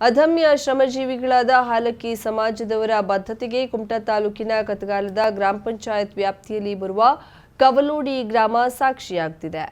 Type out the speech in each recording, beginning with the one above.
ಅದಮ್ಯ ಶ್ರಮಜೀವಿಗಳಾದ ಹಾಲಕ್ಕಿ ಸಮಾಜದವರ ಬದ್ಧತೆಗೆ ಕುಮಟಾ ತಾಲೂಕಿನ ಕತಗಾಲದ ಗ್ರಾಮ ಪಂಚಾಯತ್ ವ್ಯಾಪ್ತಿಯಲ್ಲಿ ಬರುವ ಕವಲೋಡಿ ಗ್ರಾಮ ಸಾಕ್ಷಿಯಾಗ್ತಿದೆ.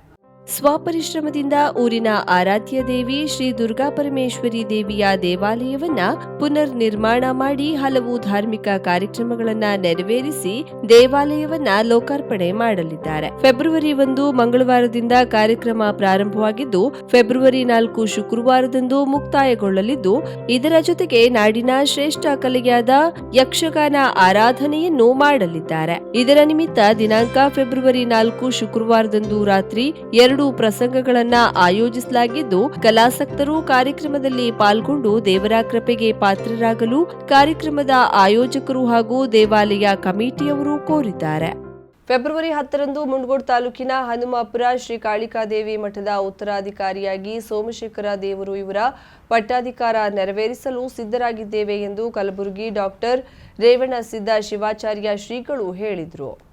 ಸ್ವಪರಿಶ್ರಮದಿಂದ ಊರಿನ ಆರಾಧ್ಯ ದೇವಿ ಶ್ರೀ ದುರ್ಗಾ ಪರಮೇಶ್ವರಿ ದೇವಿಯ ದೇವಾಲಯವನ್ನ ಪುನರ್ ನಿರ್ಮಾಣ ಮಾಡಿ ಹಲವು ಧಾರ್ಮಿಕ ಕಾರ್ಯಕ್ರಮಗಳನ್ನ ನೆರವೇರಿಸಿ ದೇವಾಲಯವನ್ನ ಲೋಕಾರ್ಪಣೆ ಮಾಡಲಿದ್ದಾರೆ. ಫೆಬ್ರವರಿ ಒಂದು ಮಂಗಳವಾರದಿಂದ ಕಾರ್ಯಕ್ರಮ ಪ್ರಾರಂಭವಾಗಿದ್ದು, ಫೆಬ್ರವರಿ ನಾಲ್ಕು ಶುಕ್ರವಾರದಂದು ಮುಕ್ತಾಯಗೊಳ್ಳಲಿದ್ದು, ಇದರ ಜೊತೆಗೆ ನಾಡಿನ ಶ್ರೇಷ್ಠ ಕಲೆಯಾದ ಯಕ್ಷಗಾನ ಆರಾಧನೆಯನ್ನು ಮಾಡಲಿದ್ದಾರೆ. ಇದರ ನಿಮಿತ್ತ ದಿನಾಂಕ ಫೆಬ್ರವರಿ ನಾಲ್ಕು ಶುಕ್ರವಾರದಂದು ರಾತ್ರಿ ಎರಡು ಪ್ರಸಂಗಗಳನ್ನ ಆಯೋಜಿಸಲಾಗಿದ್ದು, ಕಲಾಸಕ್ತರು ಕಾರ್ಯಕ್ರಮದಲ್ಲಿ ಪಾಲ್ಗೊಂಡು ದೇವರ ಕೃಪೆಗೆ ಪಾತ್ರರಾಗಲು ಕಾರ್ಯಕ್ರಮದ ಆಯೋಜಕರು ಹಾಗೂ ದೇವಾಲಯ ಕಮಿಟಿಯವರು ಕೋರಿದ್ದಾರೆ. ಫೆಬ್ರವರಿ ಹತ್ತರಂದು ಮುಂಡಗೋಡ್ ತಾಲೂಕಿನ ಹನುಮಾಪುರ ಶ್ರೀ ಕಾಳಿಕಾದೇವಿ ಮಠದ ಉತ್ತರಾಧಿಕಾರಿಯಾಗಿ ಸೋಮಶೇಖರ ದೇವರು ಇವರ ಪಟ್ಟಾಧಿಕಾರ ನೆರವೇರಿಸಲು ಸಿದ್ಧರಾಗಿದ್ದೇವೆ ಎಂದು ಕಲಬುರಗಿ ಡಾಕ್ಟರ್ ರೇವಣಸಿದ್ದ ಶಿವಾಚಾರ್ಯ ಶ್ರೀಗಳು ಹೇಳಿದರು.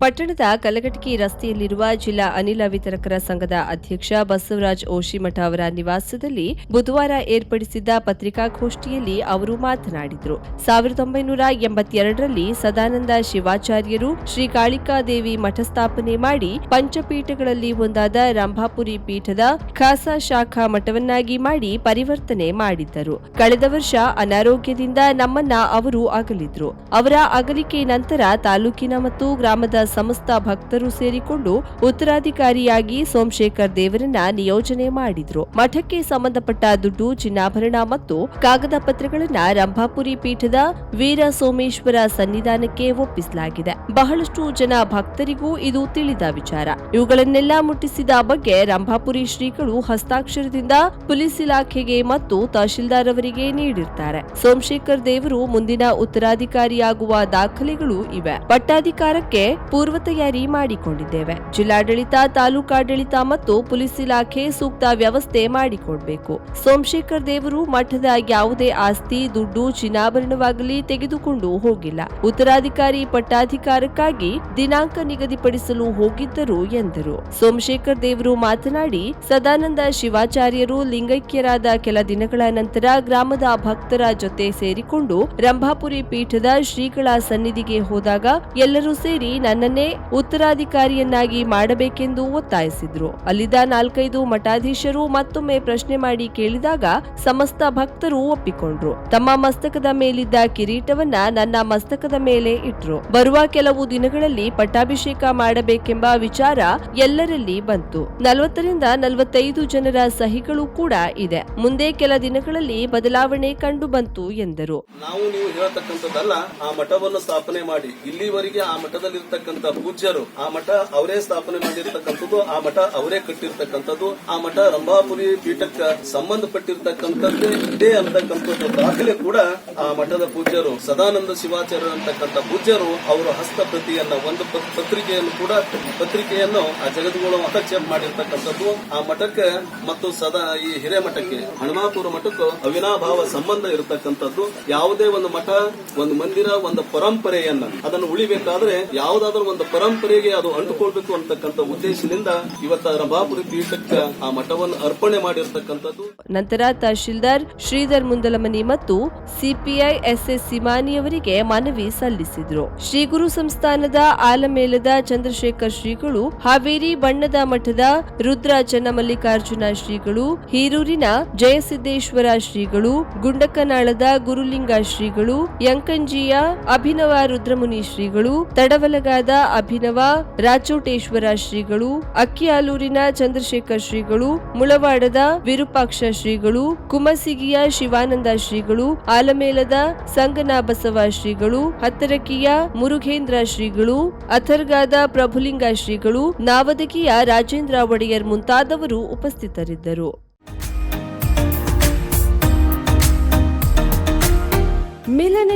ಪಟ್ಟಣದ ಕಲಘಟಕಿ ರಸ್ತೆಯಲ್ಲಿರುವ ಜಿಲ್ಲಾ ಅನಿಲ ವಿತರಕರ ಸಂಘದ ಅಧ್ಯಕ್ಷ ಬಸವರಾಜ್ ಓಶಿಮಠ ಅವರ ನಿವಾಸದಲ್ಲಿ ಬುಧವಾರ ಏರ್ಪಡಿಸಿದ್ದ ಪತ್ರಿಕಾಗೋಷ್ಠಿಯಲ್ಲಿ ಅವರು ಮಾತನಾಡಿದರು. ಸಾವಿರದ ಒಂಬೈನೂರ ಎಂಬತ್ತೆರಡರಲ್ಲಿ ಸದಾನಂದ ಶಿವಾಚಾರ್ಯರು ಶ್ರೀ ಕಾಳಿಕಾದೇವಿ ಮಠ ಸ್ಥಾಪನೆ ಮಾಡಿ ಪಂಚಪೀಠಗಳಲ್ಲಿ ಒಂದಾದ ರಂಭಾಪುರಿ ಪೀಠದ ಖಾಸಾ ಶಾಖಾ ಮಠವನ್ನಾಗಿ ಮಾಡಿ ಪರಿವರ್ತನೆ ಮಾಡಿದ್ದರು. ಕಳೆದ ವರ್ಷ ಅನಾರೋಗ್ಯದಿಂದ ನಮ್ಮನ್ನ ಅವರು ಅಗಲಿದ್ರು. ಅವರ ಅಗಲಿಕೆ ನಂತರ ತಾಲೂಕಿನ ಮತ್ತು ಗ್ರಾಮದ ಸಮಸ್ತ ಭಕ್ತರು ಸೇರಿಕೊಂಡು ಉತ್ತರಾಧಿಕಾರಿಯಾಗಿ ಸೋಮಶೇಖರ್ ದೇವರನ್ನ ನಿಯೋಜನೆ ಮಾಡಿದ್ರು. ಮಠಕ್ಕೆ ಸಂಬಂಧಪಟ್ಟ ದುಡ್ಡು, ಚಿನ್ನಾಭರಣ ಮತ್ತು ಕಾಗದ ಪತ್ರಗಳನ್ನ ರಂಭಾಪುರಿ ಪೀಠದ ವೀರ ಸೋಮೇಶ್ವರ ಸನ್ನಿಧಾನಕ್ಕೆ ಒಪ್ಪಿಸಲಾಗಿದೆ. ಬಹಳಷ್ಟು ಜನ ಭಕ್ತರಿಗೂ ಇದು ತಿಳಿದ ವಿಚಾರ. ಇವುಗಳನ್ನೆಲ್ಲ ಮುಟ್ಟಿಸಿದ ಬಗ್ಗೆ ರಂಭಾಪುರಿ ಶ್ರೀಗಳು ಹಸ್ತಾಕ್ಷರದಿಂದ ಪೊಲೀಸ್ ಇಲಾಖೆಗೆ ಮತ್ತು ತಹಶೀಲ್ದಾರ್ ಅವರಿಗೆ ನೀಡಿರ್ತಾರೆ. ಸೋಮಶೇಖರ್ ದೇವರು ಮುಂದಿನ ಉತ್ತರಾಧಿಕಾರಿಯಾಗುವ ದಾಖಲೆಗಳು ಇವೆ. ಪಟ್ಟಾಧಿಕಾರಕ್ಕೆ ಪೂರ್ವ ತಯಾರಿ ಮಾಡಿಕೊಂಡಿದ್ದೇವೆ. ಜಿಲ್ಲಾಡಳಿತ, ತಾಲೂಕಾಡಳಿತ ಮತ್ತು ಪೊಲೀಸ್ ಇಲಾಖೆ ಸೂಕ್ತ ವ್ಯವಸ್ಥೆ ಮಾಡಿಕೊಡಬೇಕು. ಸೋಮಶೇಖರ್ ದೇವರು ಮಠದ ಯಾವುದೇ ಆಸ್ತಿ, ದುಡ್ಡು, ಚಿನ್ನಾಭರಣವಾಗಲಿ ತೆಗೆದುಕೊಂಡು ಹೋಗಿಲ್ಲ. ಉತ್ತರಾಧಿಕಾರಿ ಪಟ್ಟಾಧಿಕಾರಕ್ಕಾಗಿ ದಿನಾಂಕ ನಿಗದಿಪಡಿಸಲು ಹೋಗಿದ್ದರು ಎಂದರು. ಸೋಮಶೇಖರ್ ದೇವರು ಮಾತನಾಡಿ, ಸದಾನಂದ ಶಿವಾಚಾರ್ಯರು ಲಿಂಗೈಕ್ಯರಾದ ಕೆಲ ದಿನಗಳ ನಂತರ ಗ್ರಾಮದ ಭಕ್ತರ ಜೊತೆ ಸೇರಿಕೊಂಡು ರಂಭಾಪುರಿ ಪೀಠದ ಶ್ರೀಗಳ ಸನ್ನಿಧಿಗೆ ಹೋದಾಗ ಎಲ್ಲರೂ ಸೇರಿ ನನ್ನನ್ನೇ ಉತ್ತರಾಧಿಕಾರಿಯನ್ನಾಗಿ ಮಾಡಬೇಕೆಂದು ಒತ್ತಾಯಿಸಿದ್ರು. ಅಲ್ಲಿದ್ದ ನಾಲ್ಕೈದು ಮಠಾಧೀಶರು ಮತ್ತೊಮ್ಮೆ ಪ್ರಶ್ನೆ ಮಾಡಿ ಕೇಳಿದಾಗ ಸಮಸ್ತ ಭಕ್ತರು ಒಪ್ಪಿಕೊಂಡ್ರು. ತಮ್ಮ ಮಸ್ತಕದ ಮೇಲಿದ್ದ ಕಿರೀಟವನ್ನ ನನ್ನ ಮಸ್ತಕದ ಮೇಲೆ ಇಟ್ರು. ಬರುವ ಕೆಲವು ದಿನಗಳಲ್ಲಿ ಪಟ್ಟಾಭಿಷೇಕ ಮಾಡಬೇಕೆಂಬ ವಿಚಾರ ಎಲ್ಲರಲ್ಲಿ ಬಂತು. ನಲವತ್ತರಿಂದ ನಲವತ್ತೈದು ಜನರ ಸಹಿಗಳು ಕೂಡ ಇದೆ. ಮುಂದೆ ಕೆಲ ದಿನಗಳಲ್ಲಿ ಬದಲಾವಣೆ ಕಂಡು ಬಂತು ಎಂದರು. ನಾವು ನೀವು ಆ ಮಠವನ್ನು ಸ್ಥಾಪನೆ ಮಾಡಿ. ಇಲ್ಲಿವರೆಗೆ ಆ ಮಠದಲ್ಲಿರ್ತಕ್ಕಂಥ ಪೂಜ್ಯರು, ಆ ಮಠ ಅವರೇ ಸ್ಥಾಪನೆ ಮಾಡಿರ್ತಕ್ಕಂಥದ್ದು, ಆ ಮಠ ಅವರೇ ಕಟ್ಟಿರ್ತಕ್ಕಂಥದ್ದು, ಆ ಮಠ ರಂಭಾಪುರಿ ಪೀಠಕ್ಕೆ ಸಂಬಂಧಪಟ್ಟಿರ್ತಕ್ಕಂಥದ್ದೇ ಇದೆ ಅಂತಕ್ಕಂಥದ್ದು ದಾಖಲೆ ಕೂಡ ಆ ಮಠದ ಪೂಜ್ಯರು, ಸದಾನಂದ ಶಿವಾಚಾರ್ಯ ಅಂತಕ್ಕಂಥ ಪೂಜ್ಯರು, ಅವರ ಹಸ್ತಪ್ರತಿಯನ್ನ ಒಂದು ಪತ್ರಿಕೆಯನ್ನು ಕೂಡ, ಪತ್ರಿಕೆಯನ್ನು ಆ ಜಗದ್ಗುರು ಹಸ್ತಕ್ಷೇಪ ಮಾಡಿರ್ತಕ್ಕಂಥದ್ದು. ಆ ಮಠಕ್ಕೆ ಮತ್ತು ಸದಾ ಈ ಹಿರೇಮಠಕ್ಕೆ ಹನುಮಾಪುರ ಮಠಕ್ಕೂ ಅವಿನಾಭಾವ ಸಂಬಂಧ ಇರತಕ್ಕಂಥದ್ದು. ಯಾವುದೇ ಒಂದು ಮಠ, ಒಂದು ಮಂದಿರ, ಒಂದು ಪರಂಪರೆಯನ್ನ ಅದನ್ನು ಉಳಿಬೇಕಾದ್ರೆ ಯಾವುದಾದ್ರೂ ಒಂದು ಪರಂಪರೆಗೆ ಅದು ಅಂಟುಕೊಳ್ಬೇಕು ಅಂತಕ್ಕಂಥ ಉದ್ದೇಶದಿಂದ ಇವತ್ತ ರಂಭಾಪುರಿ ಪೀಠಕ್ಕೆ ಆ ಮಠವನ್ನು ಅರ್ಪಣೆ ಮಾಡಿರ್ತಕ್ಕಂಥದ್ದು. ನಂತರ ತಹಶೀಲ್ದಾರ್ ಶ್ರೀಧರ್ ಮುಂದಲಮನಿ ಮತ್ತು ಸಿಪಿಐ ಎಸ್ಎಸ್ ಎಸ್ ಅವರಿಗೆ ಮನವಿ ಸಲ್ಲಿಸಿದ್ರು. ಶ್ರೀ ಗುರು ಸಂಸ್ಥಾನದ ಆಲಮೇಲದ ಚಂದ್ರಶೇಖರ್ ಶ್ರೀಗಳು, ಹಾವೇರಿ ಬಣ್ಣದ ಮಠದ ರುದ್ರ ಚನ್ನಮಲ್ಲಿಕಾರ್ಜುನ ಶ್ರೀಗಳು, ಹೀರೂರಿನ ಜಯಸಿದ್ದೇಶ್ವರ ಶ್ರೀಗಳು, ಗುಂಡಕನಾಳದ ಗುರುಲಿಂಗ ಶ್ರೀಗಳು, ಯಂಕಂಜಿಯ ಅಭಿನವ ರುದ್ರಮುನಿ ಶ್ರೀಗಳು, ತಡವಲಗಾದ ಅಭಿನವ ರಾಚೋಟೇಶ್ವರ ಶ್ರೀಗಳು, ಅಕ್ಕಿಯಾಲೂರಿನ ಚಂದ್ರಶೇಖರ್ ಶ್ರೀಗಳು, ಮುಳವಾಡದ ವಿರೂಪಾಕ್ಷ ಶ್ರೀಗಳು, ಕುಮಸಿಗಿಯ ಶಿವಾನಂದ ಶ್ರೀಗಳು, ಆಲಮೇಲದ ಸಂಗನಾಬಸವ ಶ್ರೀಗಳು, ಹತ್ತರಕಿಯ ಮುರುಘೇಂದ್ರ ಶ್ರೀಗಳು, ಅಥರ್ಗಾದ ಪ್ರಭುಲಿಂಗ ಶ್ರೀಗಳು, ನಾವದಕಿಯ ರಾಜೇಂದ್ರ ಒಡೆಯರ್ ಮುಂತಾದವರು ಉಪಸ್ಥಿತರಿದ್ದರು.